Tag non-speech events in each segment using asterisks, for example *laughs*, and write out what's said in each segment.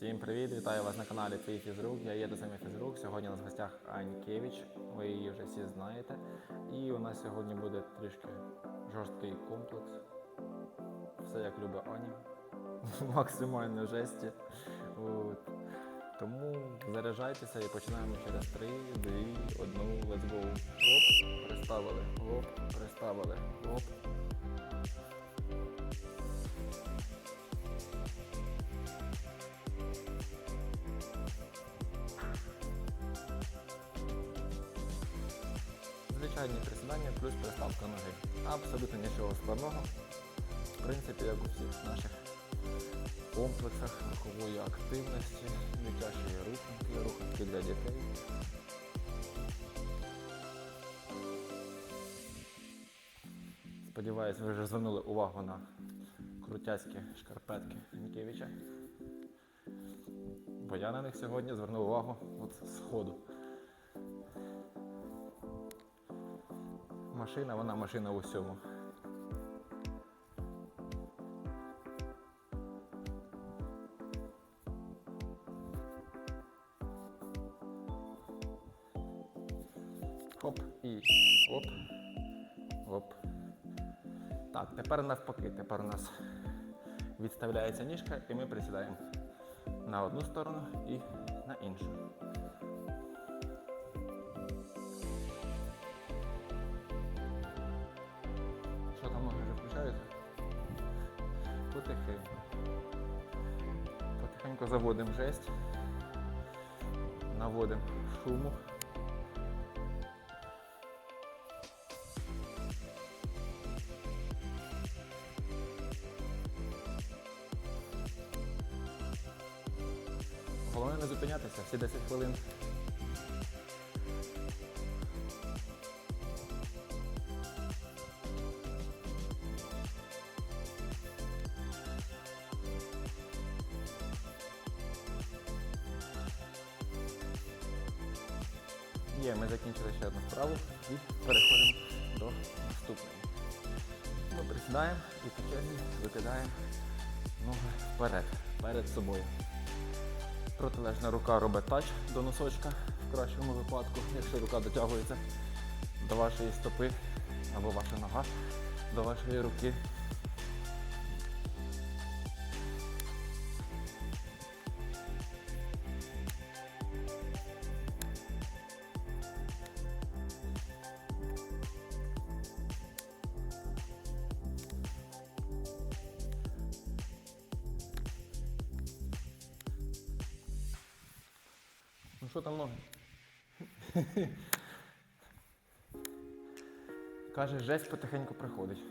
Всім привіт! Вітаю вас на каналі Твій Фізрук. Я є самий Фізрук. Сьогодні у нас в гостях Анькевич. Ви її вже всі знаєте. І у нас сьогодні буде трішки жорсткий комплекс. Все як любить Аня. Максимально жесті. От. Тому заряджайтеся і починаємо через 3, 2, 1, let's go. Оп, приставили, оп, приставили, оп. Звичайні присідання плюс приставка ноги. Абсолютно нічого складного. В принципі, як у всіх наших комплексах рухової активності, дитячої руханки, руханки для дітей. Сподіваюсь, ви вже звернули увагу на крутяцькі шкарпетки Нікевича. Бо я на них сьогодні звернув увагу от з ходу. Машина, вона машина в усьому. Хоп і оп. Оп. Так, тепер навпаки. Тепер у нас відставляється ніжка і ми присідаємо на одну сторону і на іншу. Потихеньку. Потихеньку заводимо жесть. Наводимо шуму. Головне не зупинятися всі 10 хвилин. Є, ми закінчили ще одну справу і переходимо до наступної. Ми присідаємо і по черзі викидаємо ноги вперед, перед собою. Протилежна рука робить тач до носочка в кращому випадку, якщо рука дотягується до вашої стопи або ваша нога до вашої руки. Що там ноги? *laughs* Каже, жесть потихеньку приходить.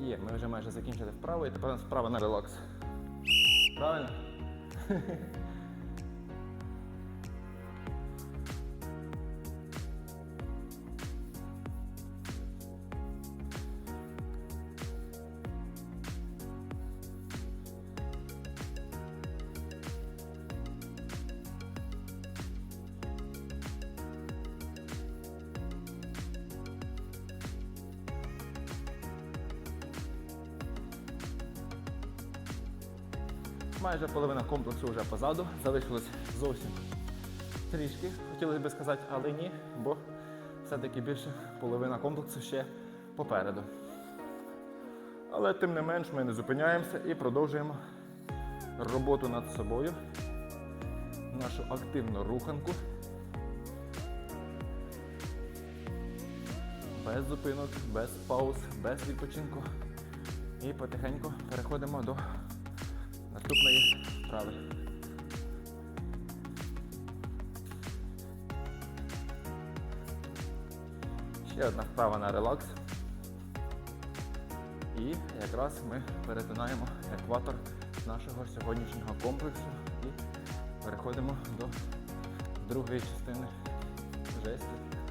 Є, ми вже майже закінчили вправо і тепер вправа на релакс. Правильно? *laughs* Майже половина комплексу вже позаду. Залишилось зовсім трішки, хотілося б сказати, але ні, бо все-таки більше половина комплексу ще попереду. Але тим не менш ми не зупиняємося і продовжуємо роботу над собою, нашу активну руханку. Без зупинок, без пауз, без відпочинку. І потихеньку переходимо до наступної вправи. Ще одна вправа на релакс. І якраз ми перетинаємо екватор нашого сьогоднішнього комплексу і переходимо до другої частини жесті.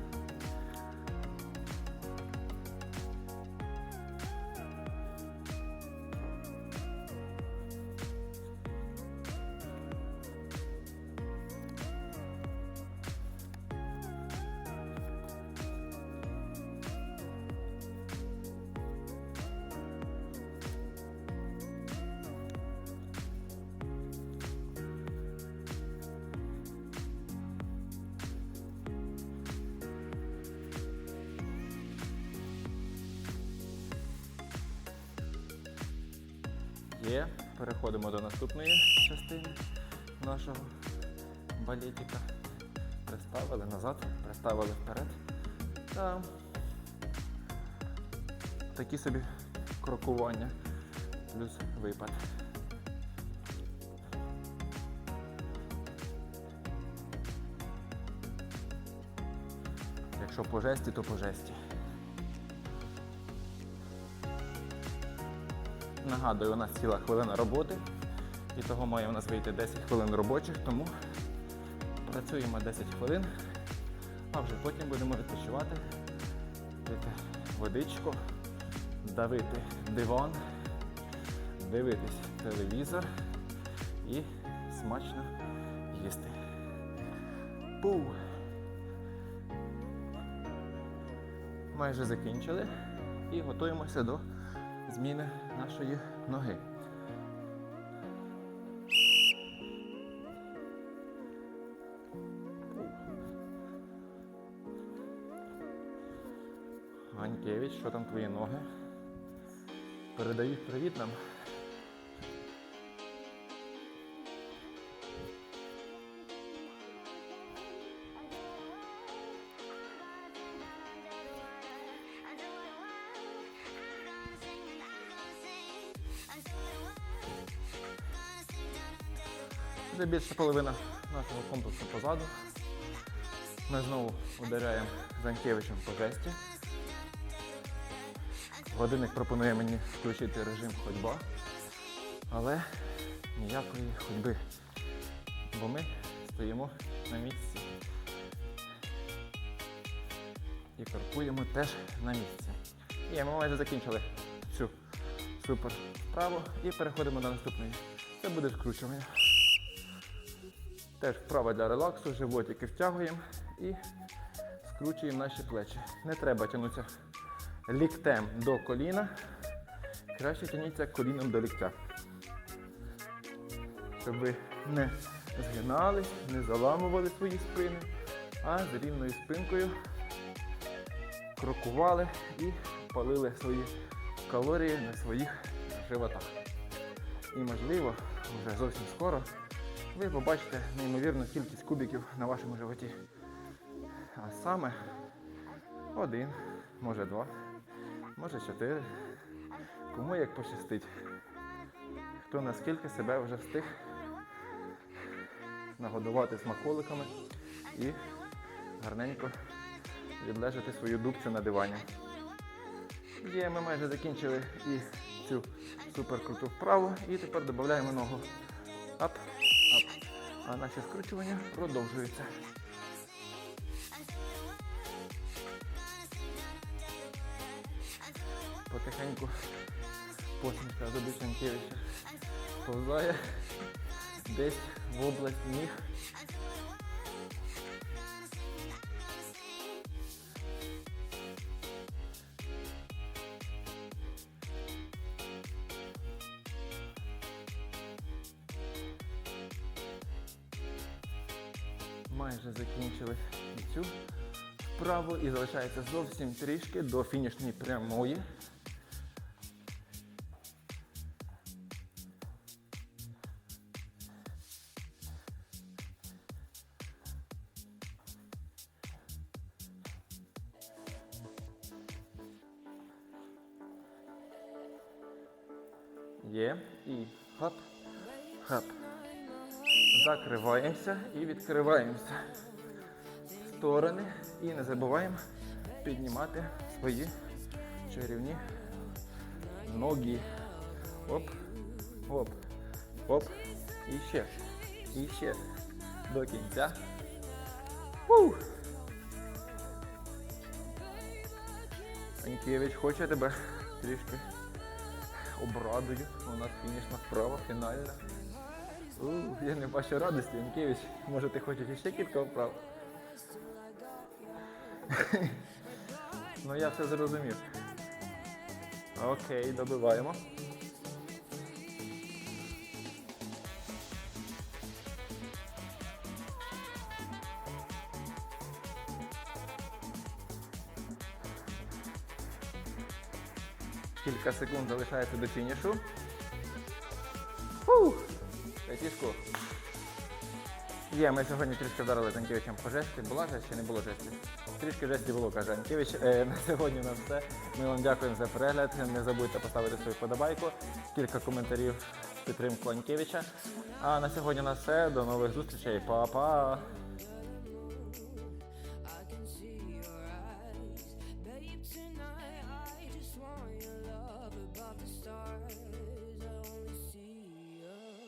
Є. Переходимо до наступної частини нашого балетика. Приставили назад, приставили вперед. Та такі собі крокування плюс випад. Якщо по жесті, то по жесті. Нагадую, у нас ціла хвилина роботи. І того має у нас вийти 10 хвилин робочих, тому працюємо 10 хвилин, а вже потім будемо відпочивати, пити водичку, давити диван, дивитись телевізор і смачно їсти. Пу! Майже закінчили і готуємося до зміни нашої ноги. Ганькевич, що там твої ноги? Передають привіт нам. Вже більше половина нашого комплексу позаду. Ми знову ударяємо Занкевичем по жесті. Годинник пропонує мені включити режим ходьба, але ніякої ходьби, бо ми стоїмо на місці. І крокуємо теж на місці. І ми майже закінчили цю супер вправу і переходимо до наступної. Це буде скручування. Теж вправа для релаксу, животики втягуємо і скручуємо наші плечі. Не треба тягнутися ліктем до коліна. Краще тягніться коліном до ліктя. Щоб ви не згинались, не заламували свої спини, а з рівною спинкою крокували і палили свої калорії на своїх животах. І можливо, вже зовсім скоро ви побачите неймовірну кількість кубиків на вашому животі. А саме один, може два, може чотири. Кому як пощастить. Хто наскільки себе вже встиг нагодувати смаколиками і гарненько відлежати свою дубцю на дивані. Є, ми майже закінчили і цю суперкруту вправу. І тепер додаємо ногу. Ап. А наші скручування продовжуються. Потихеньку посмішка до Біченкевича повзає десь в область ніг. Майже закінчили цю вправу і залишається зовсім трішки до фінішної прямої. Є. І хап, хап. Закриваємося і відкриваємося в сторони. І не забуваємо піднімати свої чарівні ноги. Оп, оп, оп. І ще. І ще. До кінця. Фу. Анькевич хоче тебе трішки обрадую. У нас фінішна вправа, фінальна. У, я не бачу радості, Янкевич. Може ти хочеш іще кілька вправ? *laughs* ну я все зрозумів. Окей, добиваємо. Кілька секунд залишається до фінішу. Фішку. Є, ми сьогодні трішки вдарили з Анкевичем по жесті. Була жесть чи не було жесті? Трішки жесті було, каже Анкевич. Е, на сьогодні у нас все. Ми вам дякуємо за перегляд. Не забудьте поставити свою подобайку, кілька коментарів в підтримку Анкевича. А на сьогодні у нас все. До нових зустрічей. Па-па!